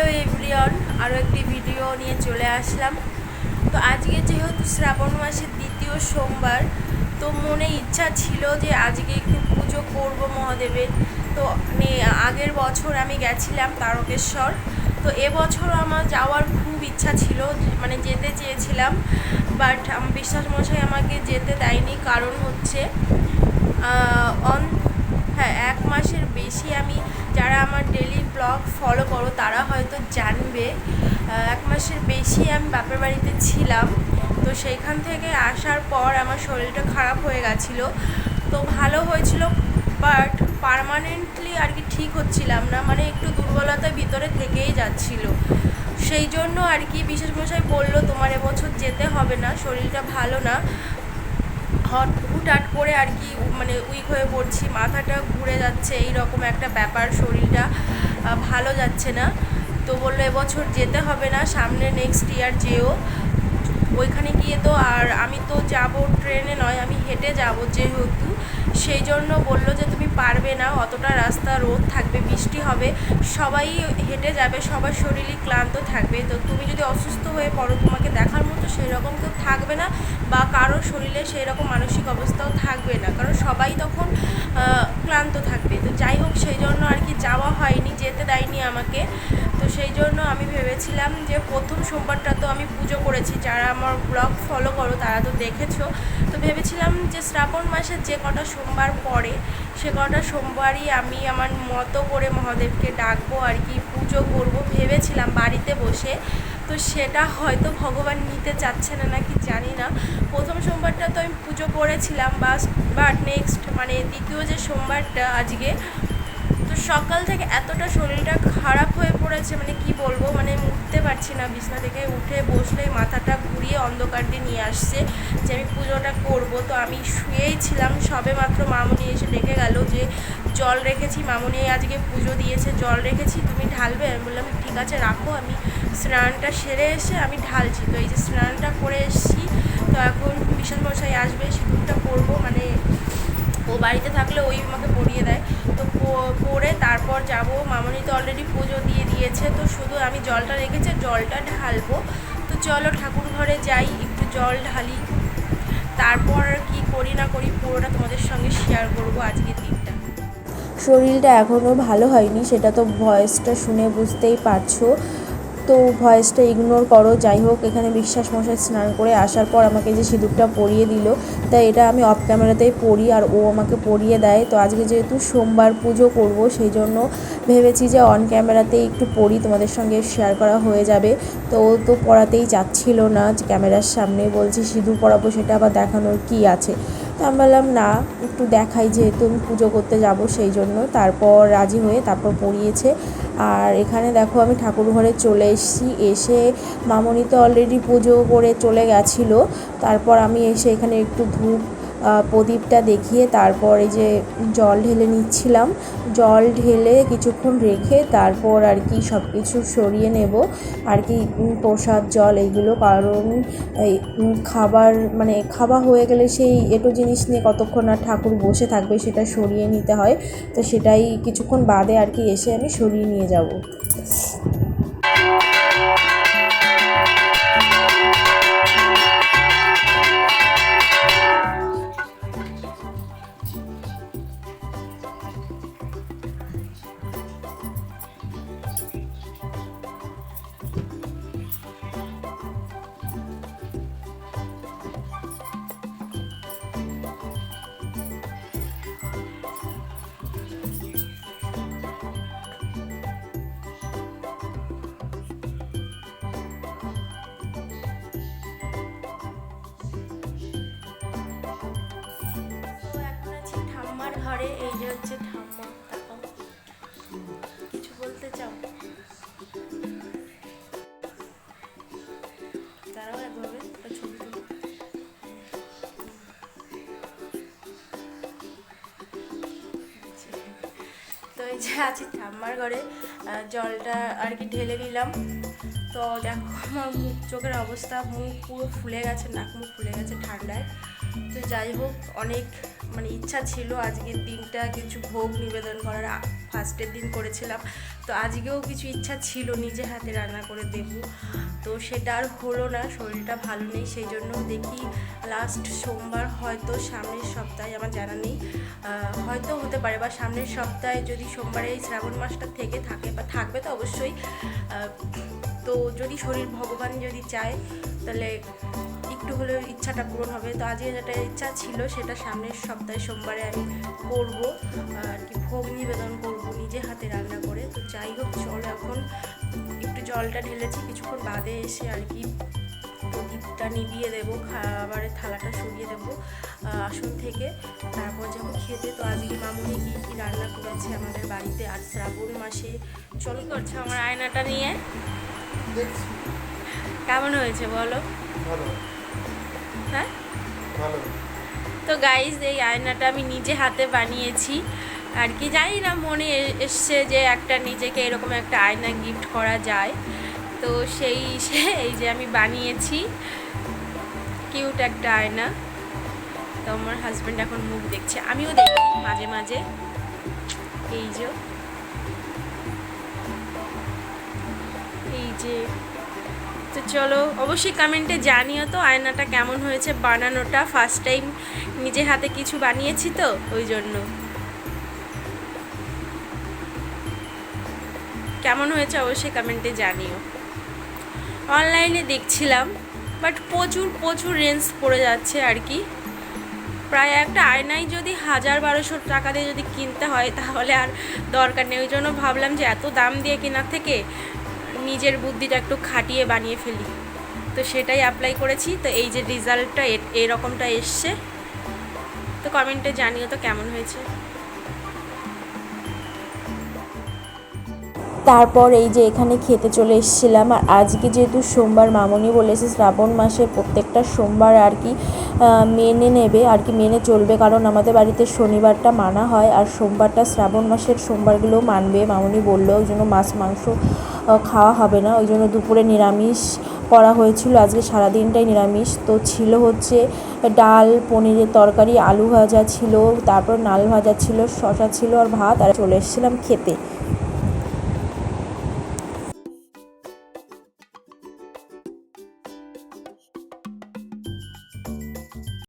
Hello everyone আরও একটি video নিয়ে চলে আসলাম। তো আজকে যেহেতু শ্রাবণ মাসের দ্বিতীয় সোমবার, তো মনে ইচ্ছা ছিল যে আজকে একটু পুজো করব মহাদেবের। তো আগের বছর আমি গেছিলাম তারকেশ্বর। তো এবছর আমার যাওয়ার খুব ইচ্ছা ছিল মানে যেতে চেয়েছিলাম, বাট বিশ্বাস মশাই আমাকে যেতে দেয়নি। কারণ হচ্ছে অন হ্যাঁ এক মাসের বেশি আমি, যারা আমার ডেলি ব্লগ ফলো করো, তারা হয়তো জানবে। এক মাসের বেশি আমি বাপের বাড়িতে ছিলাম। তো সেইখান থেকে আসার পর আমার শরীরটা খারাপ হয়ে গেছিল। তো ভালো হয়েছিল বাট পারমানেন্টলি আর কি ঠিক হচ্ছিলাম না। মানে একটু দুর্বলতা ভিতরে থেকেই যাচ্ছিল। সেই জন্য আর কি বিশেষ মশাই বলল, তোমার এবছর যেতে হবে না, শরীরটা ভালো না। হট, হুটহাট করে আর কি মানে উইক হয়ে পড়ছি, মাথাটা ঘুরে যাচ্ছে এই রকম একটা ব্যাপার শরীরটা। ভালো যাচ্ছে না। তো বলল, এবছর যেতে হবে না, সামনে নেক্সট ইয়ার যেও। ওইখানে গিয়ে তো আর আমি তো যাব ট্রেনে নয়, আমি হেঁটে যাব যেহেতু। সেই জন্য বলল যে, তুমি পারবে না, অতটা রাস্তা রোদ থাকবে, বৃষ্টি হবে, সবাই হেঁটে যাবে, সবার শরীরই ক্লান্ত থাকবে। তো তুমি যদি অসুস্থ হয়ে পড়ো, তোমাকে দেখার মতো সেই রকম কেউ থাকবে না বা কারোর শরীরে সেই রকম মানসিক অবস্থাও থাকবে না। কারণ সবাই তখন ক্লান্ত থাকবে। তো যাই হোক, সেই জন্য আর কি যাওয়া যেতে দেয়নি আমাকে। তো সেই জন্য আমি ভেবেছিলাম যে প্রথম সোমবারটা তো আমি পুজো করেছি। যারা আমার ব্লগ ফলো করো, তারা তো দেখেছ। তো ভেবেছিলাম যে শ্রাবণ মাসের যে কটা সোমবার পরে সে কটা সোমবারই আমি আমার মতো করে মহাদেবকে ডাকবো আর কি, পুজো করব ভেবেছিলাম বাড়িতে বসে। তো সেটা হয়তো ভগবান নিতে চাচ্ছে না নাকি জানি না। প্রথম সোমবারটা তো আমি পুজো করেছিলাম, বাস বাট নেক্সট মানে দ্বিতীয় যে সোমবারটা আজকে তো সকাল থেকে এতটা শরীরটা খারাপ হয়ে পড়েছে মানে কি বলব মানে উঠতে পারছি না। বিছনা থেকে উঠে বসলেই মাথাটা ঘুরিয়ে অন্ধকার দিয়ে নিয়ে আসছে যে আমি পুজোটা করব। তো আমি শুয়েই ছিলাম, সবে মাত্র মামুনি এসে ডেকে গেল যে, জল রেখেছি, মামুনি আজকে পুজো দিয়েছে, জল রেখেছি, তুমি ঢালবে? আমি বললাম, ঠিক আছে, রাখো, আমি স্নানটা সেরে এসে আমি ঢালছি। তো এই যে স্নানটা করে এসেছি, তো এখন বিশাল মশাই আসবে, সিঁদুরটা করব মানে ও বাড়িতে থাকলে ওই আমাকে পরিয়ে দেয়। পরে তারপর যাব। মামনি তো অলরেডি পুজো দিয়ে দিয়েছে, তো শুধু আমি জলটা রেখেছে, জলটা ঢালবো। তো চলো ঠাকুর ঘরে যাই, একটু জল ঢালি। তারপর কি করি না করি, পুরোটা তোমাদের সঙ্গে শেয়ার করব আজকের দিনটা। শরীরটা এখনও ভালো হয়নি, সেটা তো ভয়েসটা শুনে বুঝতেই পারছ। তো ভয়েসটা ইগনোর করো, যাই হোক, এখানে বিশ্বাস মশাই স্নান করে আসার পর আমাকে যে সিঁদুরটা পরিয়ে দিল তাই এটা আমি অফ ক্যামেরাতেই পরি আর ও আমাকে পরিয়ে দেয়। তো আজকে যেহেতু সোমবার পুজো করব, সেই জন্য ভেবেছি যে অন ক্যামেরাতেই একটু পড়ি তোমাদের সঙ্গে শেয়ার করা হয়ে যাবে। তো ও তো পড়াতেই যাচ্ছিল না ক্যামেরার সামনে বলছি সিঁদুর পরাবো, সেটা আবার দেখানোর কি আছে? আমি বললাম, না, একটু দেখাই যেহেতু আমি পুজো করতে যাব সেই জন্য। তারপর রাজি হয়ে তারপর পড়িয়েছে। আর এখানে দেখো আমি ঠাকুর ঘরে চলে এসেছি। এসে মামনি তো অলরেডি পুজো করে চলে গেছিল। তারপর আমি এসে এখানে একটু ধূপ প্রদীপটা দেখিয়ে তারপর এই যে জল ঢেলে নিচ্ছিলাম, জল ঢেলে কিছুক্ষণ রেখে তারপর আর কি সব কিছু সরিয়ে নেব। আর কি প্রসাদ, জল এইগুলো, কারণ এই খাবার মানে খাওয়া হয়ে গেলে সেই এটো জিনিস নিয়ে কতক্ষণ আর ঠাকুর বসে থাকবে সেটা সরিয়ে নিতে হয়। তো সেটাই কিছুক্ষণ বাদে আর কি এসে আমি সরিয়ে নিয়ে যাব। ঘরে, এই যে হচ্ছে ঠাম্মা। কিছু বলতে চাও তারাও একভাবে ছবি তো এই যে আছি ঠাম্মার ঘরে জলটা আর কি ঢেলে নিলাম। তো দেখো, আমার মুখ চোখের অবস্থা, মুখ পুরো ফুলে গেছে, নাক মুখ ফুলে গেছে ঠান্ডায়। তো যাই হোক, অনেক মানে ইচ্ছা ছিল আজকের দিনটা কিছু ভোগ নিবেদন করার ফার্স্টের দিন করেছিলাম। তো আজকেও কিছু ইচ্ছা ছিল নিজে হাতে রান্না করে দেবো। তো সেটা আর হলো না, শরীরটা ভালো নেই, সেই জন্য দেখি লাস্ট সোমবার হয়তো সামনের সপ্তাহে, আমার জানা নেই হয়তো হতে পারে, বা সামনের সপ্তাহে যদি সোমবারে এই শ্রাবণ মাসটা থেকে থাকে বা থাকবে তো অবশ্যই। তো যদি শরীর ভগবান যদি চায়, তাহলে একটু হলেও ইচ্ছাটা পূরণ হবে। তো আজকে যেটা ইচ্ছা ছিল, সেটা সামনের সপ্তাহে সোমবারে আমি করব। আর কি ভোগ নিবেদন করব নিজে হাতে রান্না করে। তো যাই হোক, চল এখন একটু জলটা ঢেলেছি, কিছুক্ষণ বাদে এসে আর কি প্রদীপটা নিভিয়ে দেবো খাবারের থালাটা সরিয়ে দেবো আসন থেকে। তারপর যাব খেতে তো আজকে মামুনি কী কী রান্না করেছে আমাদের বাড়িতে আর শ্রাবণ মাসে। চলো করছে আমার আয়নাটা নিয়ে। কেমন হয়েছে বলো? হ্যাঁ? তো গাইজ এই আয়নাটা আমি নিজে হাতে বানিয়েছি। আর কি জানি না মনে এসছে যে একটা নিজেকে এরকম একটা আয়না গিফট করা যায়। তো সেই এই যে আমি বানিয়েছি। কিউট একটা আয়না। তো আমার হাজব্যান্ড এখন মুখ দেখছে। আমিও দেখি মাঝে মাঝে। এই যে। এই যে। তো চলো, অবশ্যই কমেন্টে জানিও তো আয়নাটা কেমন হয়েছে বানানোটা। ফার্স্ট টাইম নিজে হাতে কিছু বানিয়েছি তো, ওই জন্য। কেমন হয়েছে অবশ্যই কমেন্টে জানিও। অনলাইনে দেখছিলাম বাট প্রচুর প্রচুর রেঞ্জ পড়ে যাচ্ছে আর কি। প্রায় একটা আয়নাই যদি হাজার বারোশো টাকা দিয়ে যদি কিনতে হয়, তাহলে আর দরকার নেই। ওই জন্য ভাবলাম যে এত দাম দিয়ে কেনার থেকে নিজের বুদ্ধিটা একটু খাটিয়ে বানিয়ে ফেলি। তো সেটাই অ্যাপ্লাই করেছি। তো এই যে রেজাল্টটা এরকমটা এসছে। তো কমেন্টে জানিও তো কেমন হয়েছে। তারপর এই যে এখানে খেতে চলে এসেছিলাম। আর আজকে যেহেতু সোমবার, মামনি বলেছে শ্রাবণ মাসের প্রত্যেকটা সোমবার আর কি মেনে নেবে, আর কি মেনে চলবে। কারণ আমাদের বাড়িতে শনিবারটা মানা হয় আর সোমবারটা শ্রাবণ মাসের সোমবারগুলোও মানবে, মামনি বলল। ওই জন্য মাছ, মাংস খাওয়া হবে না। ওই জন্য দুপুরে নিরামিষ করা হয়েছিল। আজকে সারাদিনটাই নিরামিষ। তো ছিল হচ্ছে ডাল, পনিরের তরকারি, আলু ভাজা ছিল, তারপর নাল ভাজা ছিল শশা ছিল আর ভাত। আর চলে এসেছিলাম খেতে।